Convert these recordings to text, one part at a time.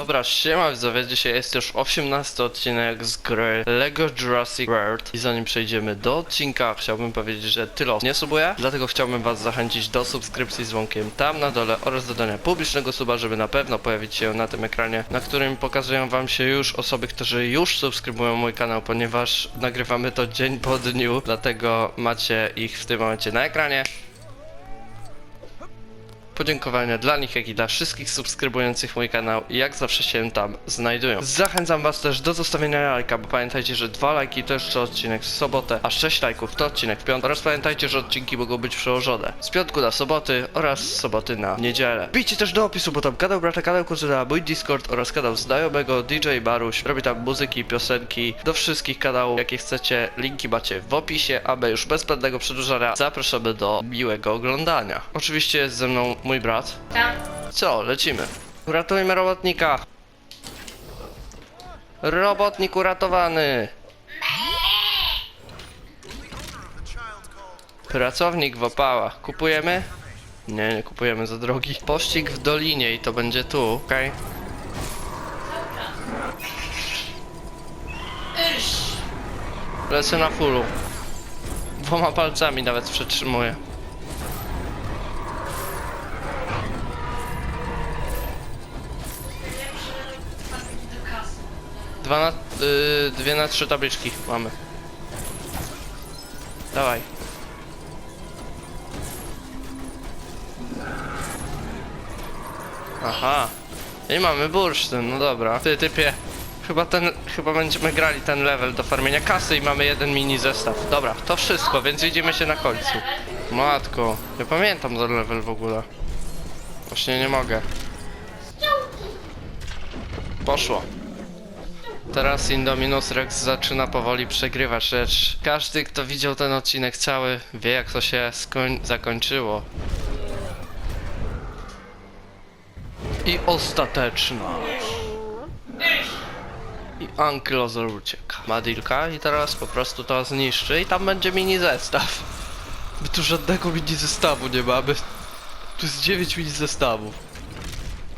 Dobra, siema widzowie, dzisiaj jest już 18 odcinek z gry LEGO Jurassic World. I zanim przejdziemy do odcinka, chciałbym powiedzieć, że tyle osób nie subuje, dlatego chciałbym was zachęcić do subskrypcji z dzwonkiem tam na dole oraz dodania publicznego suba, żeby na pewno pojawić się na tym ekranie, na którym pokazują wam się już osoby, którzy już subskrybują mój kanał, ponieważ nagrywamy to dzień po dniu, dlatego macie ich w tym momencie na ekranie podziękowania dla nich, jak i dla wszystkich subskrybujących mój kanał i jak zawsze się tam znajdują. Zachęcam was też do zostawienia lajka, bo pamiętajcie, że dwa lajki to jeszcze odcinek w sobotę, a sześć lajków to odcinek w piątek. Oraz pamiętajcie, że odcinki mogą być przełożone z piątku na soboty oraz z soboty na niedzielę. Bijcie też do opisu, bo tam kanał brata, kanał kuzyna, mój Discord oraz kanał znajomego DJ Baruś. Robi tam muzyki, piosenki, do wszystkich kanałów, jakie chcecie. Linki macie w opisie, a my już bez zbędnego przedłużania zapraszamy do miłego oglądania. Oczywiście ze mną mój brat. Tam. Co, lecimy. Uratujmy robotnika. Robotnik uratowany. Pracownik w opałach. Kupujemy? Nie, nie kupujemy za drogi. Pościg w dolinie i to będzie tu, okej? Lecę na fullu. Dwoma palcami nawet przetrzymuję. Dwa na, y, dwie na trzy tabliczki mamy. Dawaj. Aha. I mamy bursztyn, no dobra. Ty typie. Chyba ten, chyba będziemy grali ten level do farmienia kasy i mamy jeden mini zestaw. Dobra, to wszystko, więc widzimy się na końcu. Matko, nie pamiętam ten level w ogóle. Właśnie nie mogę. Poszło. Teraz Indominus Rex zaczyna powoli przegrywać, lecz każdy, kto widział ten odcinek cały, wie jak to się zakończyło. I ostateczna. I Ankylozor ucieka. Madilka i teraz po prostu to zniszczy i tam będzie mini zestaw. My tu żadnego mini zestawu nie mamy. Tu jest 9 mini zestawów.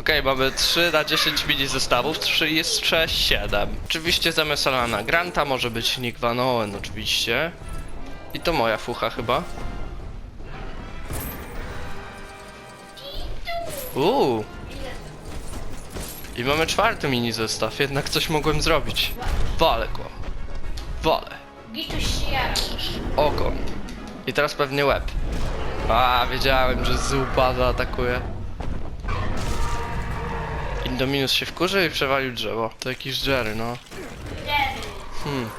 Okej, mamy 3 na 10 mini zestawów, 3 jest 6, 7. Oczywiście zamiast Alana Granta może być Nick Van Owen, oczywiście. I to moja fucha chyba. Uuu. I mamy czwarty mini zestaw, jednak coś mogłem zrobić. Walę go. Walę. Gituś się jara. Ogon. I teraz pewnie łeb. A, wiedziałem, że zupada atakuje. Indominus się wkurzył i przewalił drzewo. To jakiś Jerry, no. Hmm.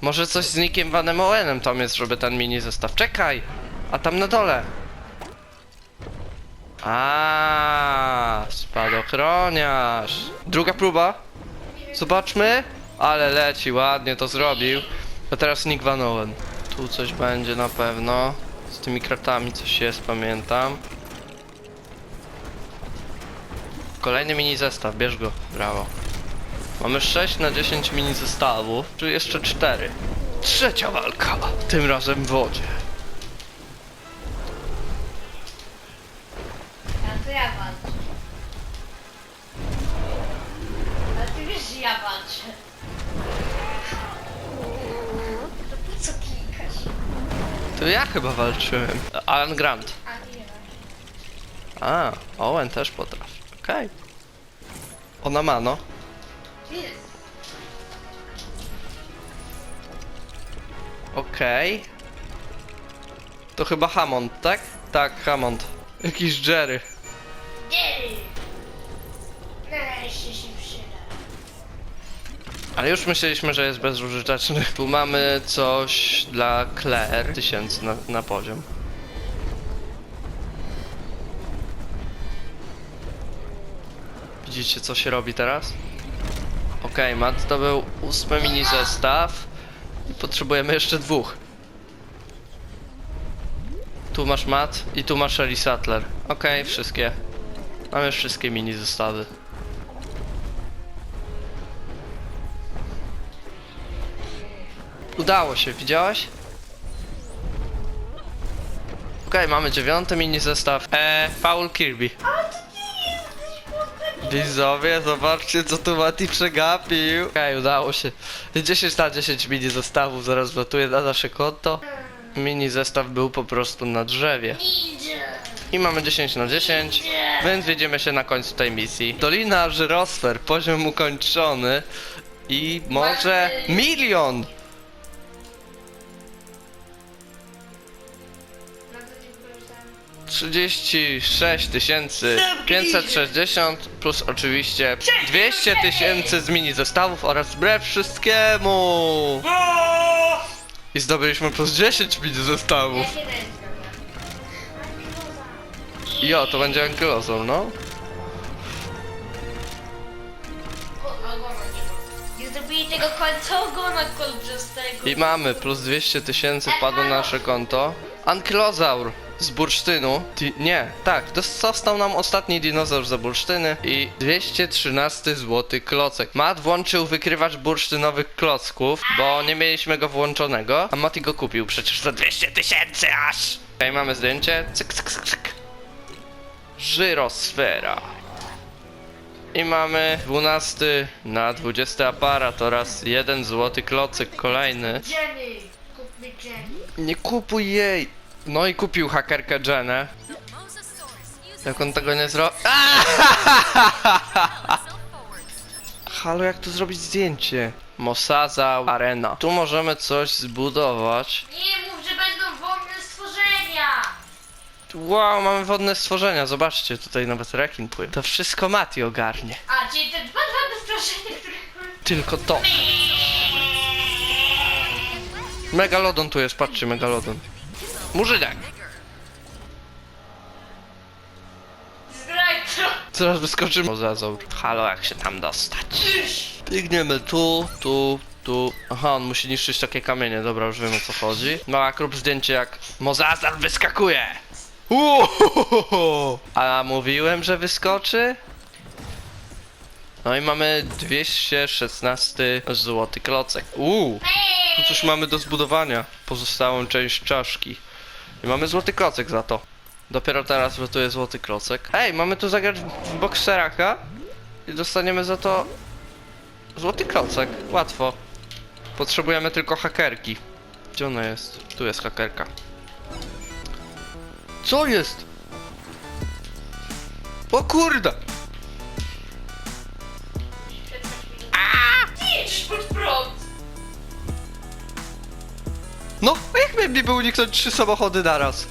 Może coś z Nickiem Vanem Owenem tam jest, żeby ten mini zestaw. Czekaj! A tam na dole! A, spadochroniarz. Druga próba. Zobaczmy. Ale leci, ładnie to zrobił. A teraz Nick Van Owen. Tu coś będzie na pewno. Z tymi kratami coś jest, pamiętam. Kolejny mini zestaw, bierz go. Brawo. Mamy 6 na 10 mini zestawów, czy jeszcze 4. Trzecia walka, tym razem w wodzie. A to ja walczę. Ale ty wiesz, że ja walczę. To po co klikasz? To ja chyba walczyłem. Alan Grant. A nie. A, Owen też potrafi. Okej. Ona ma, no. Jest. Okej. To chyba Hammond, tak? Tak, Hammond. Jakiś Jerry. Nie. Nareszcie się przyda. Ale już myśleliśmy, że jest bezużyteczny. Tu mamy coś dla Claire. Tysięcy na, na poziom. Widzicie co się robi teraz? Okej, Matt to był ósmy mini zestaw. Potrzebujemy jeszcze dwóch. Tu masz Matt i tu masz Ellie Sattler. Okej, wszystkie. Mamy wszystkie mini zestawy. Udało się, widziałaś? Okej, mamy dziewiąty mini zestaw. Eee, Paul Kirby. A to Widzowie, zobaczcie co tu Mati przegapił. Okej, udało się. 10 na 10 mini zestawów zaraz wlatuje na nasze konto. Mini zestaw był po prostu na drzewie. I mamy 10 na 10, więc widzimy się na końcu tej misji. Dolina Żyrosfer, poziom ukończony. I może milion! 36 560 plus oczywiście 200 tysięcy z mini zestawów oraz wbrew wszystkiemu! I zdobyliśmy plus 10 mini zestawów Jo, to będzie ankylozą, no. Zrobili tego końcowego na kolbrzystego. I mamy, plus 200 tysięcy padło na nasze konto. Ankylozaur z bursztynu. Di nie, tak, dostał nam ostatni dinozaur za bursztyny i 213 zł klocek. Matt włączył wykrywacz bursztynowych klocków, bo nie mieliśmy go włączonego, a Mati go kupił przecież za 200 tysięcy aż. Tutaj mamy zdjęcie. Cyk, cyk, cyk, cyk. Żyrosfera. I mamy 12 na 20 aparat oraz 1 złoty klocek kolejny. Jenny! Kup mi Jenny. Nie kupuj jej! No i kupił hakerkę Jenę. Jak on tego nie zrobi. Halo, jak tu zrobić zdjęcie? Mosaza Arena. Tu możemy coś zbudować. Nie mów, że będą wolne stworzenia! Wow, mamy wodne stworzenia. Zobaczcie, tutaj nawet rekin pływa. To wszystko Mati ogarnie. A, czyli te dwa wolne stworzenia, które... Tylko to. Megalodon tu jest, patrzcie, megalodon. Murzynek. Zaraz wyskoczy mozazaur. Halo, jak się tam dostać? Biegniemy tu, tu, tu. Aha, on musi niszczyć takie kamienie, dobra, już wiem o co chodzi. Mała krób zdjęcie jak mozazaur wyskakuje. Uhohoho! A mówiłem, że wyskoczy? No i mamy 216 złoty klocek. Uuu, tu coś mamy do zbudowania. Pozostałą część czaszki. I mamy złoty klocek za to. Dopiero teraz wlatuje złoty klocek. Ej, mamy tu zagrać w bokseraka i dostaniemy za to złoty klocek. Łatwo. Potrzebujemy tylko hakerki. Gdzie ona jest? Tu jest hakerka. Co jest? O kurde! No, jak miałem niby uniknąć trzy samochody naraz?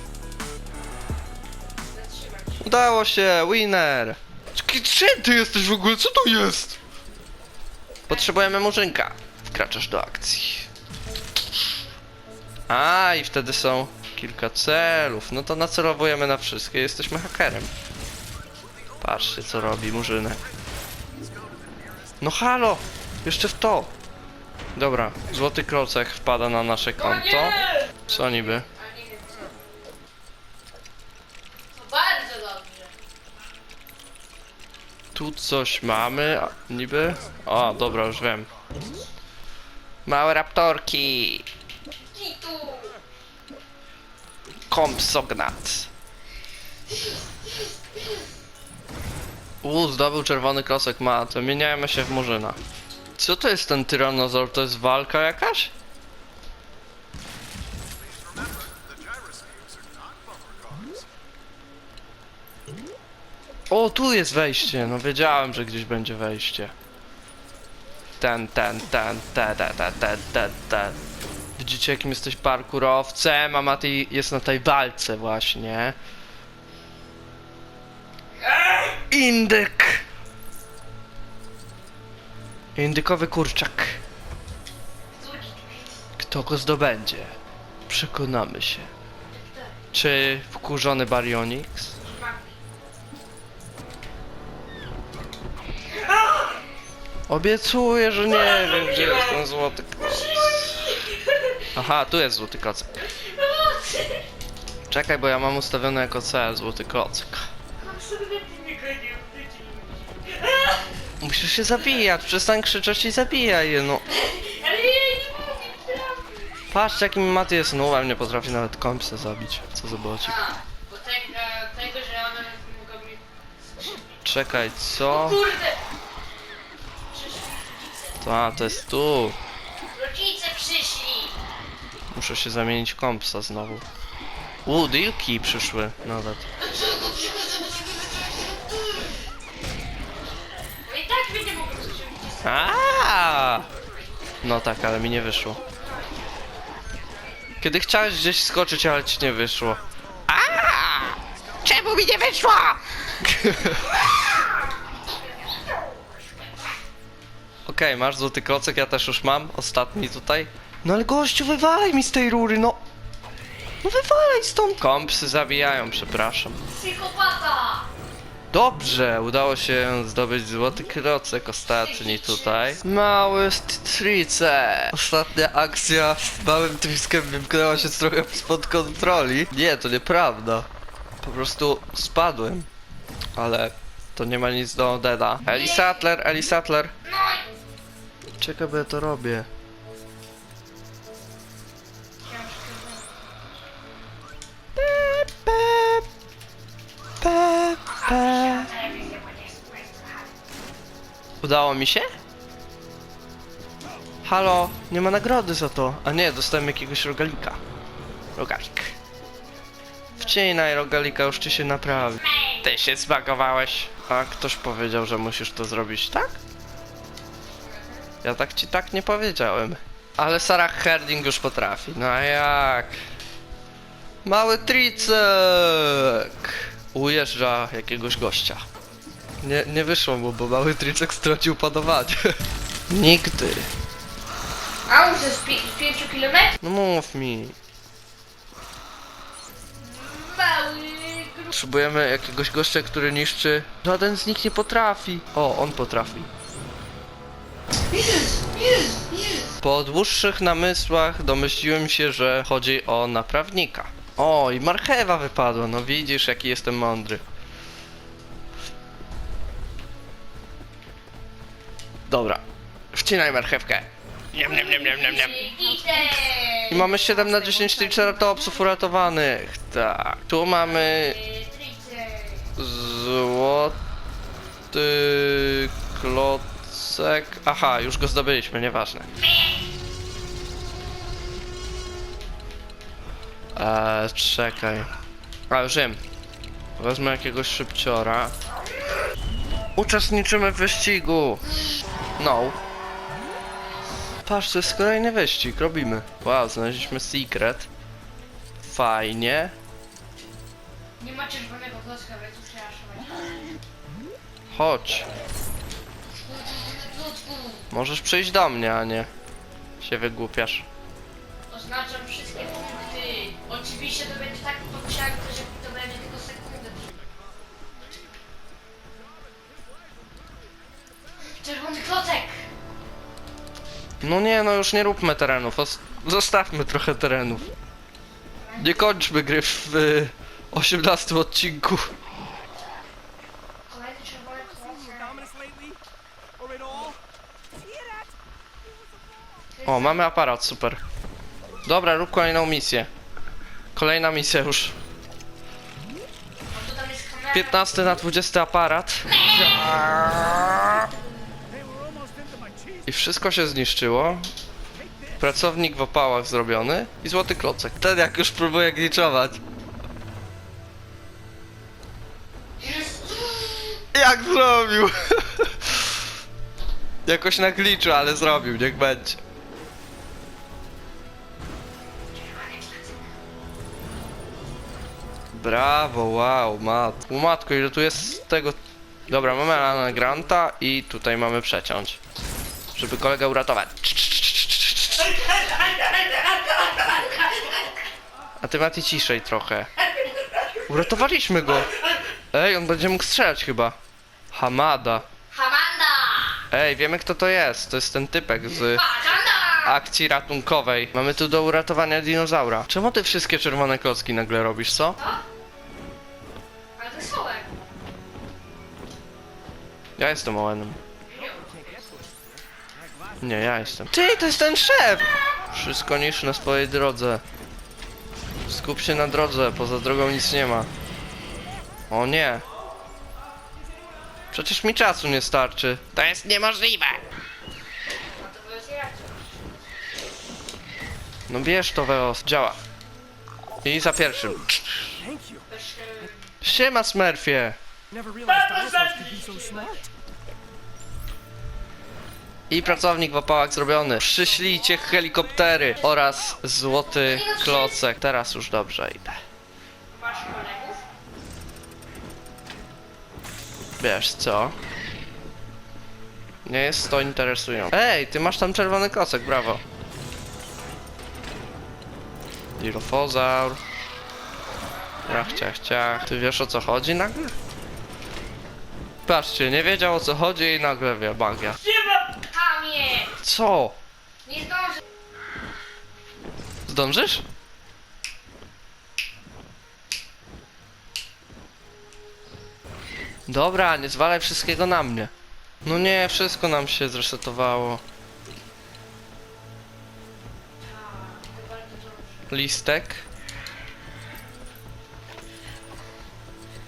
Udało się, winner! Czekaj, Czym ty jesteś w ogóle? Co to jest? Potrzebujemy murzynka. Wkraczasz do akcji. A, i wtedy są kilka celów. No to nacelowujemy na wszystkie. Jesteśmy hakerem. Patrzcie, co robi murzynek. No halo! Jeszcze w to! Dobra, złoty klocek wpada na nasze konto. Co niby? Bardzo dobrze. Tu coś mamy, a niby? O, dobra, już wiem. Małe raptorki! Kitu! Kompsognat. Uuu, zdobył czerwony klosek ma, to mieniajmy się w murzyna. Co to jest ten tyranozaur? To jest walka jakaś? O, tu jest wejście. No wiedziałem, że gdzieś będzie wejście. Ten, ten, ten, ten, ten, ten, ten, ten, ten. Widzicie, jakim jesteś parkurowcem, a Mati jest na tej walce właśnie. Indyk! Indykowy kurczak. Kto go zdobędzie? Przekonamy się. Czy wkurzony Baryonyx? Obiecuję, że nie wiem, gdzie jest ten złoty kloc. Aha, tu jest złoty klocek. Czekaj, bo ja mam ustawione jako cel złoty klocek. Musisz się zabijać, przestań krzyczeć i zabijaj je, no. Ale ja nie mówię prawdy. Patrz, jakim Maty jest nowem, nie potrafi nawet kompsa zabić. Co za bocik. A, bo tego, tego, że mogą mi... Czekaj, co? Kurde! Przyszli rodzice. To, a, to jest tu. Rodzice przyszli! Muszę się zamienić w kompsa znowu. U, dealki przyszły nawet. No tak, ale mi nie wyszło. Kiedy chciałeś gdzieś skoczyć, ale ci nie wyszło. A! Czemu mi nie wyszło? Okej, masz złoty klocek, ja też już mam. Ostatni tutaj. No ale gościu, wywalaj mi z tej rury, no. No wywalaj stąd. Kompsy zabijają, przepraszam. Psychopata! Dobrze, udało się zdobyć złoty klocek ostatni tutaj. Mały strice. Ostatnia akcja z małym triskiem wymknęła się trochę spod kontroli. Nie, to nieprawda. Po prostu spadłem. Ale to nie ma nic do Deda. Eli Sattler, Eli Sattler. No ja to robię. Udało mi się? Halo, nie ma nagrody za to. A nie, dostałem jakiegoś rogalika. Rogalik. Wcinaj rogalika, już ci się naprawi. Ty się zbagowałeś. A ktoś powiedział, że musisz to zrobić, tak? Ja tak ci tak nie powiedziałem. Ale Sarah Herding już potrafi. No a jak? Mały tricek! Ujeżdża jakiegoś gościa. Nie, nie wyszło mu, bo mały tricek stracił panowanie. Nigdy. A muszę z, pi- z 5 km? No mów mi. Mały gru... Potrzebujemy jakiegoś gościa, który niszczy. Żaden z nich nie potrafi. O, on potrafi. Po dłuższych namysłach domyśliłem się, że chodzi o naprawnika. O, i marchewa wypadła, no widzisz jaki jestem mądry. Dobra, wcinaj marchewkę. Niam, niam, niam, niam, niam, niam. I mamy 7 na 10 triceratopsów uratowanych. Tak, tu mamy Złoty klocek. Aha, już go zdobyliśmy, nieważne. Eee, czekaj. A wiem. Wezmę jakiegoś szybciora. Uczestniczymy w wyścigu! No. Patrz, to jest kolejny wyścig, robimy. Wow, znaleźliśmy secret. Fajnie. Nie ma czerwonego klocka, więc trzeba szukać. Chodź. Możesz przyjść do mnie, a nie się wygłupiasz. Oznaczam wszystkie punkty. Oczywiście to będzie tak podciągnięte, że klocek! No nie, no już nie róbmy terenów, os- zostawmy trochę terenów. Nie kończmy gry w y, 18 odcinku. Kolejny czerwony klocek. O, mamy aparat, super. Dobra, rób kolejną misję. Kolejna misja już. A to tam jest kamera. 15 na 20 aparat. I wszystko się zniszczyło. Pracownik w opałach zrobiony i złoty klocek. Ten jak już próbuje gliczować. Jak zrobił? Jakoś na gliczu, ale zrobił, niech będzie. Brawo, wow, mat. U matko, ile tu jest tego... Dobra, mamy Alana Granta i tutaj mamy przeciąć. Żeby kolegę uratować. A ty Mati ciszej trochę. Uratowaliśmy go. Ej, on będzie mógł strzelać chyba. Hamada. Hamanda! Ej, wiemy kto to jest. To jest ten typek z akcji ratunkowej. Mamy tu do uratowania dinozaura. Czemu ty wszystkie czerwone klocki nagle robisz, co? Ale to jest. Ja jestem Owenem. Nie, ja jestem. Ty, to jest ten szef! Wszystko niż na swojej drodze. Skup się na drodze, poza drogą nic nie ma. O nie. Przecież mi czasu nie starczy. To jest niemożliwe. No bierz to Weos. Działa. I za pierwszym. Siema Smurfie. Never realized dinosaurs could be so smart. I pracownik w opałach zrobiony. Przyślijcie helikoptery oraz złoty klocek. Teraz już dobrze idę. Wiesz co? Nie jest to interesujące. Ej, ty masz tam czerwony klocek, brawo. Dilofozaur. Ciach, ciach, ciach. Ty wiesz o co chodzi nagle? Patrzcie, nie wiedział o co chodzi i nagle wie, magia. Co? Nie zdążę. Zdążysz? Dobra, nie zwalaj wszystkiego na mnie. No nie, wszystko nam się zresetowało. Listek.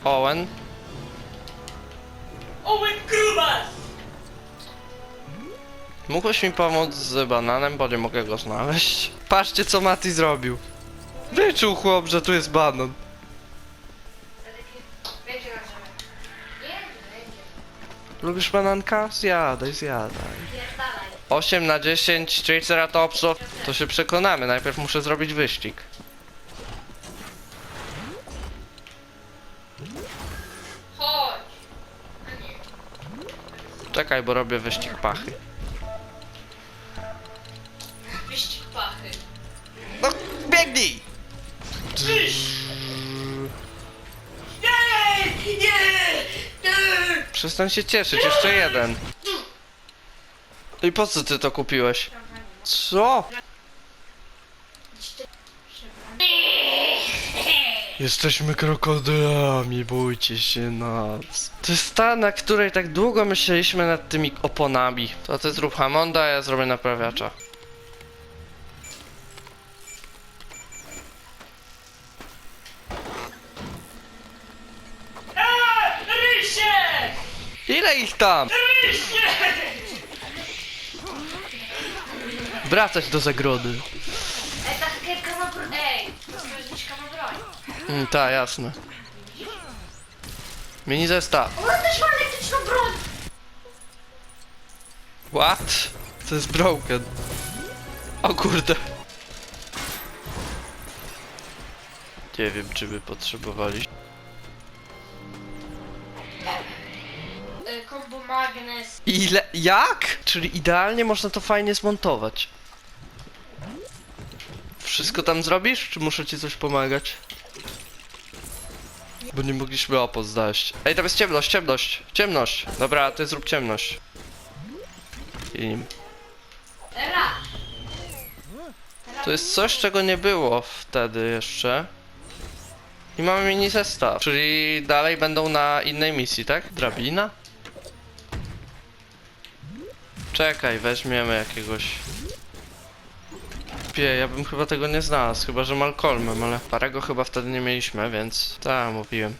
Owen. Owen Grubas! Mógłbyś mi pomóc z bananem, bo nie mogę go znaleźć. Patrzcie co Mati zrobił. Wyczuł chłop, że tu jest banan. Lubisz bananka? Zjadaj, zjadaj. Pierdalaj. 8 na 10 Triceratopsów. To się przekonamy. Najpierw muszę zrobić wyścig. Czekaj, bo robię wyścig pachy. Biegnij! Nie! Nie! Nie! Przestań się cieszyć, jeszcze jeden. I po co ty to kupiłeś? Co? Jesteśmy krokodylami, bójcie się nas. To jest ta, na której tak długo myśleliśmy nad tymi oponami. To ty zrób Hamonda, a ja zrobię naprawiacza. Ile ich tam? Wracać do zagrody. Ej, ta hakierka ma broń. Ej, strażniczka ma broń. Mm, ta, jasne. Mini zestaw. Ona też ma elektryczną broń! What? To jest broken. O kurde. Nie wiem, czy by potrzebowali. Ile? Jak? Czyli idealnie można to fajnie zmontować. Wszystko tam zrobisz, czy muszę ci coś pomagać? Bo nie mogliśmy opos znaleźć. Ej, tam jest ciemność, ciemność, ciemność. Dobra, ty zrób ciemność. I! To jest coś, czego nie było wtedy jeszcze. I mamy mini zestaw, czyli dalej będą na innej misji, tak? Drabina? Czekaj, weźmiemy jakiegoś... Pie, ja bym chyba tego nie znalazł, chyba że Malcolmem, ale parego chyba wtedy nie mieliśmy, więc... Tak, mówiłem.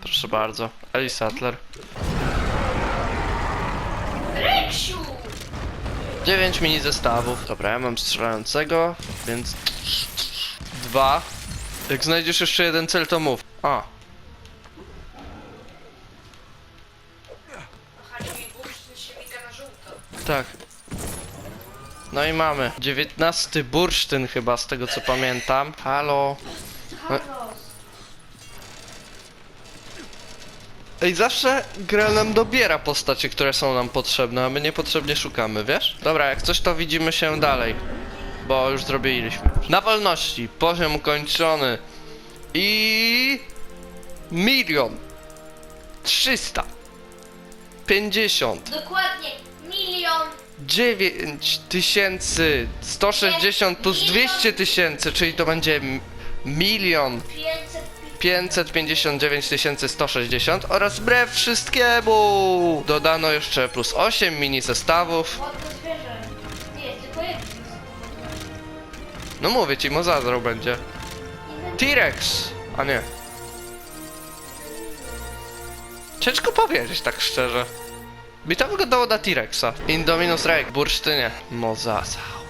Proszę bardzo, Eli Sattler. Ryksiu! 9 mini zestawów. Dobra, ja mam strzelającego, więc... Dwa. Jak znajdziesz jeszcze jeden cel, to mów. A, tak. No i mamy. 19 bursztyn chyba, z tego co pamiętam. Halo. Ej, zawsze gra nam dobiera postacie, które są nam potrzebne, a my niepotrzebnie szukamy, wiesz? Dobra, jak coś to widzimy się dalej. Bo już zrobiliśmy. Na wolności, poziom ukończony. I... Milion. Trzysta. Pięćdziesiąt. Dokładnie milion 9 tysięcy 160 plus 200 tysięcy, czyli to będzie milion pięćset 559 tysięcy 160 oraz wbrew wszystkiemu dodano jeszcze plus 8 mini zestawów. No mówię ci, Mozadro będzie. T-Rex! A nie. Ciężko powiedzieć tak szczerze. Mi to wyglądało na T-Rexa. Indominus Rex, bursztynie. Mozasaur.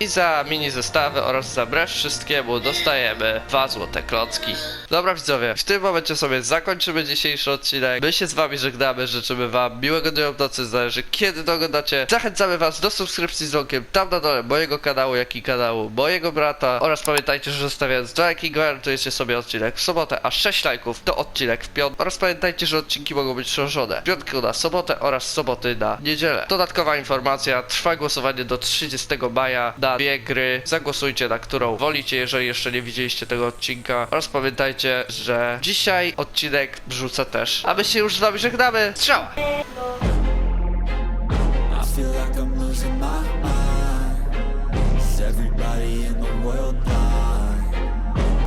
I za mini zestawy oraz za brew wszystkiemu dostajemy dwa złote klocki. Dobra widzowie, w tym momencie sobie zakończymy dzisiejszy odcinek. My się z wami żegnamy, życzymy wam miłego dnia w nocy, zależy kiedy to oglądacie. Zachęcamy was do subskrypcji z dzwonkiem tam na dole mojego kanału, jak i kanału mojego brata. Oraz pamiętajcie, że zostawiając do lajki gwarantujecie sobie odcinek w sobotę, a 6 lajków to odcinek w piątek. Oraz pamiętajcie, że odcinki mogą być szerzone w piątku na sobotę oraz soboty na niedzielę. Dodatkowa informacja, trwa głosowanie do 30 maja na dwie gry. Zagłosujcie na którą wolicie, jeżeli jeszcze nie widzieliście tego odcinka. Oraz pamiętajcie, że dzisiaj odcinek wrzucę też. A my się już z wami żegnamy. Strzała! I feel like I'm losing my mind. Is everybody in the world